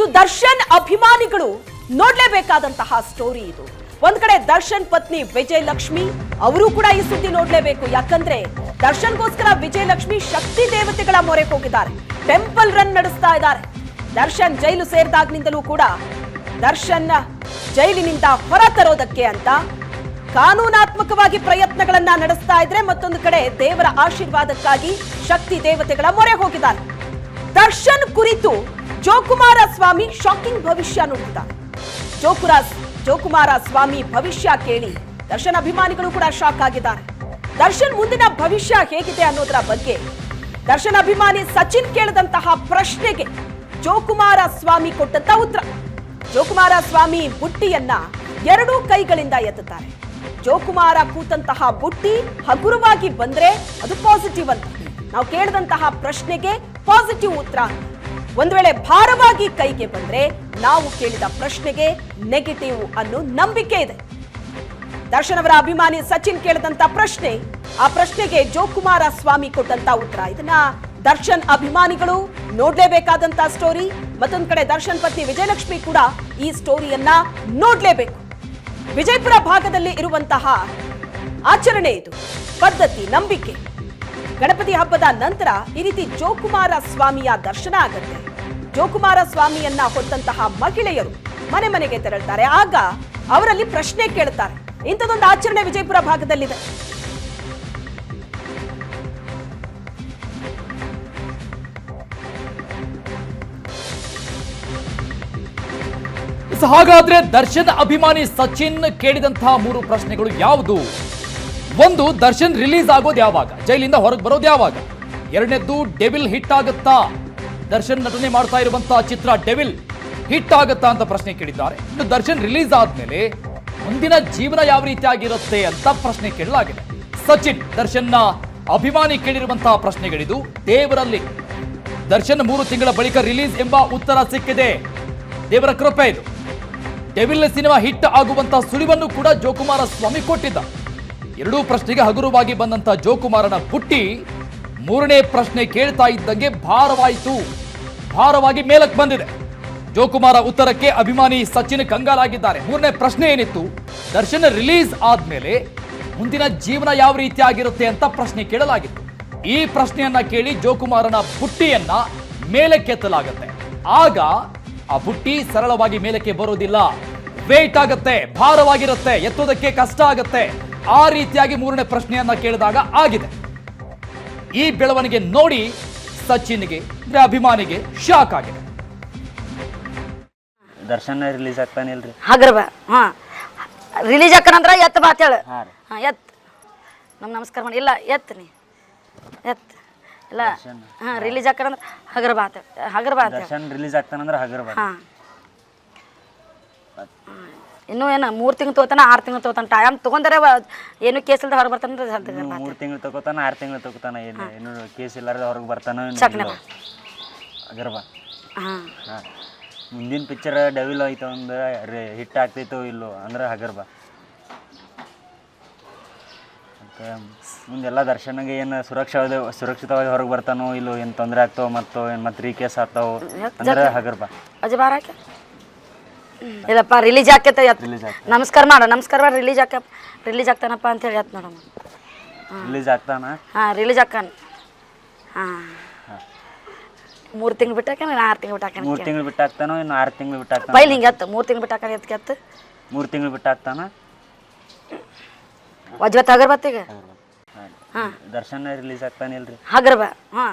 ಇದು ದರ್ಶನ್ ಅಭಿಮಾನಿಗಳು ನೋಡ್ಲೇಬೇಕಾದಂತಹ ಸ್ಟೋರಿ ಇದು. ಒಂದ್ ಕಡೆ ದರ್ಶನ್ ಪತ್ನಿ ವಿಜಯಲಕ್ಷ್ಮಿ, ಅವರು ಕೂಡ ಈ ಸುದ್ದಿ ನೋಡ್ಲೇಬೇಕು. ಯಾಕಂದ್ರೆ ದರ್ಶನ್ಗೋಸ್ಕರ ವಿಜಯಲಕ್ಷ್ಮಿ ಶಕ್ತಿ ದೇವತೆಗಳ ಮೊರೆ ಹೋಗಿದ್ದಾರೆ. ಟೆಂಪಲ್ ರನ್ ನಡೆಸ್ತಾ ಇದ್ದಾರೆ. ದರ್ಶನ್ ಜೈಲು ಸೇರಿದಾಗ್ನಿಂದಲೂ ಕೂಡ ದರ್ಶನ್ ಜೈಲಿನಿಂದ ಹೊರ ತರೋದಕ್ಕೆ ಅಂತ ಕಾನೂನಾತ್ಮಕವಾಗಿ ಪ್ರಯತ್ನಗಳನ್ನ ನಡೆಸ್ತಾ ಇದ್ರೆ ಮತ್ತೊಂದು ಕಡೆ ದೇವರ ಆಶೀರ್ವಾದಕ್ಕಾಗಿ ಶಕ್ತಿ ದೇವತೆಗಳ ಮೊರೆ ಹೋಗಿದ್ದಾರೆ. ದರ್ಶನ್ ಕುರಿತು ಜೋಕುಮಾರ ಸ್ವಾಮಿ ಶಾಕಿಂಗ್ ಭವಿಷ್ಯ ನುಡಿದಿದ್ದಾರೆ ಜೋಕುರ ಜೋಕುಮಾರ ಸ್ವಾಮಿ ಭವಿಷ್ಯ ಕೇಳಿ. ದರ್ಶನ್ ಅಭಿಮಾನಿಗಳು ಕೂಡ ಶಾಕ್ ಆಗಿದ್ದಾರೆ. ದರ್ಶನ್ ಮುಂದಿನ ಭವಿಷ್ಯ ಹೇಗಿದೆ ಅನ್ನೋದರ ಬಗ್ಗೆ. ದರ್ಶನ್ ಅಭಿಮಾನಿ ಸಚಿನ್ ಕೇಳಿದಂತಹ ಪ್ರಶ್ನೆಗೆ ಜೋಕುಮಾರ ಸ್ವಾಮಿ ಕೊಟ್ಟಂತ ಉತ್ತರ. ಜೋಕುಮಾರ ಸ್ವಾಮಿ ಬುಟ್ಟಿಯನ್ನ ಎರಡೂ ಕೈಗಳಿಂದ ಎತ್ತುತ್ತಾರೆ. ಜೋಕುಮಾರ ಕೂತಂತಹ ಬುಟ್ಟಿ ಹಗುರವಾಗಿ ಬಂದ್ರೆ ಅದು ಪಾಸಿಟಿವ್ ಅಂತ. ನಾವು ಕೇಳಿದಂತಹ ಪ್ರಶ್ನೆಗೆ ಪಾಸಿಟಿವ್ ಉತ್ತರ ಒಂದ್ ವೇಳೆ ಭಾರವಾಗಿ ಕೈಗೆ ಬಂದ್ರೆ ನಾವು ಕೇಳಿದ ಪ್ರಶ್ನೆಗೆ ನೆಗೆಟಿವ್ ಅನ್ನೋ ನಂಬಿಕೆ ಇದೆ. ದರ್ಶನ್ ಅವರ ಅಭಿಮಾನಿ ಸಚಿನ್ ಕೇಳಿದಂತ ಪ್ರಶ್ನೆ, ಆ ಪ್ರಶ್ನೆಗೆ ಜೋಕುಮಾರ ಸ್ವಾಮಿ ಕೊಟ್ಟಂತ ಉತ್ತರ. ಇದನ್ನ ದರ್ಶನ್ ಅಭಿಮಾನಿಗಳು ನೋಡ್ಲೇಬೇಕಾದಂತ ಸ್ಟೋರಿ ಮತ್ತೊಂದ್ ಕಡೆ ದರ್ಶನ್ ಪತ್ನಿ ವಿಜಯಲಕ್ಷ್ಮಿ ಕೂಡ ಈ ಸ್ಟೋರಿಯನ್ನ ನೋಡ್ಲೇಬೇಕು. ವಿಜಯಪುರ ಭಾಗದಲ್ಲಿ ಇರುವಂತಹ ಆಚರಣೆ ಇದು, ಪದ್ಧತಿ, ನಂಬಿಕೆ. ಗಣಪತಿ ಹಬ್ಬದ ನಂತರ ಈ ರೀತಿ ಜೋಕುಮಾರ ಸ್ವಾಮಿಯ ದರ್ಶನ ಆಗುತ್ತೆ. ಜೋಕುಮಾರ ಸ್ವಾಮಿಯನ್ನ ಹೊತ್ತಂತಹ ಮಹಿಳೆಯರು ಮನೆ ಮನೆಗೆ ತೆರಳ್ತಾರೆ. ಆಗ ಅವರಲ್ಲಿ ಪ್ರಶ್ನೆ ಕೇಳ್ತಾರೆ. ಇಂಥದೊಂದು ಆಚರಣೆ ವಿಜಯಪುರ ಭಾಗದಲ್ಲಿದೆ. ಹಾಗಾದ್ರೆ ದರ್ಶನ್ ಅಭಿಮಾನಿ ಸಚಿನ್ ಕೇಳಿದಂತಹ ಮೂರು ಪ್ರಶ್ನೆಗಳು ಯಾವುದು? ಒಂದು ದರ್ಶನ್ ರಿಲೀಸ್ ಆಗೋದು ಯಾವಾಗ? ಜೈಲಿಂದ ಹೊರಗೆ ಬರೋದು ಯಾವಾಗ? ಎರಡನೇದ್ದು ಡೆವಿಲ್ ಹಿಟ್ ಆಗುತ್ತಾ? ದರ್ಶನ್ ನಟನೆ ಮಾಡ್ತಾ ಇರುವಂತಹ ಚಿತ್ರ ಡೆವಿಲ್ ಹಿಟ್ ಆಗುತ್ತಾ ಅಂತ ಪ್ರಶ್ನೆ ಕೇಳಿದ್ದಾರೆ. ಇನ್ನು ದರ್ಶನ್ ರಿಲೀಸ್ ಆದ್ಮೇಲೆ ಮುಂದಿನ ಜೀವನ ಯಾವ ರೀತಿಯಾಗಿರುತ್ತೆ ಅಂತ ಪ್ರಶ್ನೆ ಕೇಳಲಾಗಿದೆ. ಸಚಿನ್, ದರ್ಶನ್ನ ಅಭಿಮಾನಿ ಕೇಳಿರುವಂತಹ ಪ್ರಶ್ನೆಗಳಿದು ದೇವರಲ್ಲಿ. ದರ್ಶನ್ ಮೂರು ತಿಂಗಳ ಬಳಿಕ ರಿಲೀಸ್ ಎಂಬ ಉತ್ತರ ಸಿಕ್ಕಿದೆ. ದೇವರ ಕೃಪೆ ಇದು. ಡೆವಿಲ್ ಸಿನಿಮಾ ಹಿಟ್ ಆಗುವಂತಹ ಸುಳಿವನ್ನು ಕೂಡ ಜೋಕುಮಾರ ಸ್ವಾಮಿ ಕೊಟ್ಟಿದ್ದ. ಎರಡೂ ಪ್ರಶ್ನೆಗೆ ಹಗುರವಾಗಿ ಬಂದಂತ ಜೋಕುಮಾರನ ಪುಟ್ಟಿ ಮೂರನೇ ಪ್ರಶ್ನೆ ಕೇಳ್ತಾ ಇದ್ದಂಗೆ ಭಾರವಾಯಿತು. ಭಾರವಾಗಿ ಮೇಲಕ್ಕೆ ಬಂದಿದೆ. ಜೋಕುಮಾರ ಉತ್ತರಕ್ಕೆ ಅಭಿಮಾನಿ ಸಚಿನ್ ಕಂಗಾಲಾಗಿದ್ದಾರೆ. ಮೂರನೇ ಪ್ರಶ್ನೆ ಏನಿತ್ತು? ದರ್ಶನ್ ರಿಲೀಸ್ ಆದ್ಮೇಲೆ ಮುಂದಿನ ಜೀವನ ಯಾವ ರೀತಿ ಆಗಿರುತ್ತೆ ಅಂತ ಪ್ರಶ್ನೆ ಕೇಳಲಾಗಿತ್ತು. ಈ ಪ್ರಶ್ನೆಯನ್ನ ಕೇಳಿ ಜೋಕುಮಾರನ ಬುಟ್ಟಿಯನ್ನ ಮೇಲಕ್ಕೆತ್ತಲಾಗತ್ತೆ. ಆಗ ಆ ಬುಟ್ಟಿ ಸರಳವಾಗಿ ಮೇಲಕ್ಕೆ ಬರೋದಿಲ್ಲ. ವೇಟ್ ಆಗತ್ತೆ. ಭಾರವಾಗಿರುತ್ತೆ. ಎತ್ತೋದಕ್ಕೆ ಕಷ್ಟ ಆಗತ್ತೆ. ಆ ರೀತಿಯಾಗಿ ಮೂರನೇ ಪ್ರಶ್ನೆಯನ್ನ ಕೇಳಿದಾಗ ಆಗಿದೆ. ಈ ಬೆಳವಣಿಗೆ ನೋಡಿ ಸಚಿನ್ಗೆ ಅಂದ್ರೆ ಅಭಿಮಾನಿಗೆ ಶಾಕ್ ಆಗಿದೆ. ದರ್ಶನ ರಿಲೀಸ್ ಆಗ್ತಾನೆ ಇಲ್ರಿ. ಹಗ್ರ ಬಾ ಹಾಂ. ರಿಲೀಸ್ ಹಾಕನಂದ್ರ ಎತ್ತ ಬಾತ್ ಹೇಳು. ಹಾಂ ರೀ. ಹಾಂ ಎತ್. ನಮ್ ನಮಸ್ಕಾರ ಮಾಡಿ. ಇಲ್ಲ ಎತ್ ನೀ. ಎತ್. ಇಲ್ಲ ಹಾಂ ರಿಲೀಸ್ ಹಾಕನಂದ್ರ ಹಗರ ಬಾತ್ ಹಗರ ಬಾತ್ ದರ್ಶನ್ ರಿಲೀಸ್ ಆಗ್ತಾನಂದ್ರೆ ಹಗರ್ ಬಾತ್ ಹಾಂ. ಇನ್ನೂ ಏನು ಮೂರು ತಿಂಗಳು ತಗೋತಾನ ಆರು ತಿಂಗಳು ತಗೋತಾನ ಟೈಮ್ ತೊಗೊಂಡರೆ ಏನು ಕೇಸ್ ಇಲ್ದ ಹೊರಗೆ ಬರ್ತಾನೆ ಮೂರು ತಿಂಗಳು ತಗೋತಾನ ಆರು ತಿಂಗಳು ತಗೋತಾನ ಏನು ಏನು ಕೇಸ್ ಇಲ್ಲಾರ್ದ ಹೊರಗೆ ಬರ್ತಾನ ಅಗರ್ಬ ಹಾಂ. ಹಾಂ. ಮುಂದಿನ ಪಿಕ್ಚರ್ ಡೆವಿಲ್ ಆಯ್ತು ಒಂದು ಹಿಟ್ ಆಗ್ತೈತೋ ಇಲ್ಲೋ ಅಂದ್ರೆ ಹಗರ್ಬ ಮತ್ತೆ ಮುಂದೆಲ್ಲ ದರ್ಶನಗೆ ಏನು ಸುರಕ್ಷಿತ ಸುರಕ್ಷಿತವಾಗಿ ಹೊರಗೆ ಬರ್ತಾನೋ ಇಲ್ಲೋ ಏನು ತೊಂದರೆ ಆಗ್ತಾವ ಮತ್ತೋ ಏನು ಮತ್ತೆ ರೀ ಕೇಸ್ ಆಗ್ತಾವ ಅಂದ್ರೆ ಹಗರ್ಬ ಇಲ್ಲಪ್ಪ ರಿಲೀಸ್ ಹಾಕೈತೆ ಎತ್ ಆಗ್ತಾನೆ ನಮಸ್ಕಾರ ಮಾಡ ನಮಸ್ಕಾರ ಮಾಡಿ ರಿಲೀಸ್ ಹಾಕ ರಿಲೀಸ್ ಆಗ್ತಾನಪ್ಪ ಅಂತೇಳಿ ಎತ್ ನೋಡಮ್ಮ. ರಿಲೀಸ್ ಆಗ್ತಾನ? ಹಾಂ ರಿಲೀಸ್ ಆಕನ್ ಹಾಂ. ಮೂರು ತಿಂಗಳು ಬಿಟ್ಟಾಕ ನಾನು ಆರು ತಿಂಗಳು ಬಿಟ್ಟಾಕ ಮೂರು ತಿಂಗಳು ಬಿಟ್ಟು ಇನ್ನು ಆರು ತಿಂಗಳು ಬಿಟ್ಟು ಹಾಕ್ತಾನ? ಬೈಲ್ ಹಿಂಗೆ ಎತ್ತು ಮೂರು ತಿಂಗಳು ಬಿಟ್ಟಾಕ ಎತ್ಕೆ ಎತ್ತು ಮೂರು ತಿಂಗಳು ಬಿಟ್ಟು ಹಾಕ್ತಾನ? ವಜ್ವತ್ ಅಗರ್ಬತ್ತಿಗೆ ಹಾಂ. ದರ್ಶನ ರಿಲೀಸ್ ಆಗ್ತಾನಿಲ್ಲ ರೀ ಹಗರ್ ಬಾ ಹಾಂ.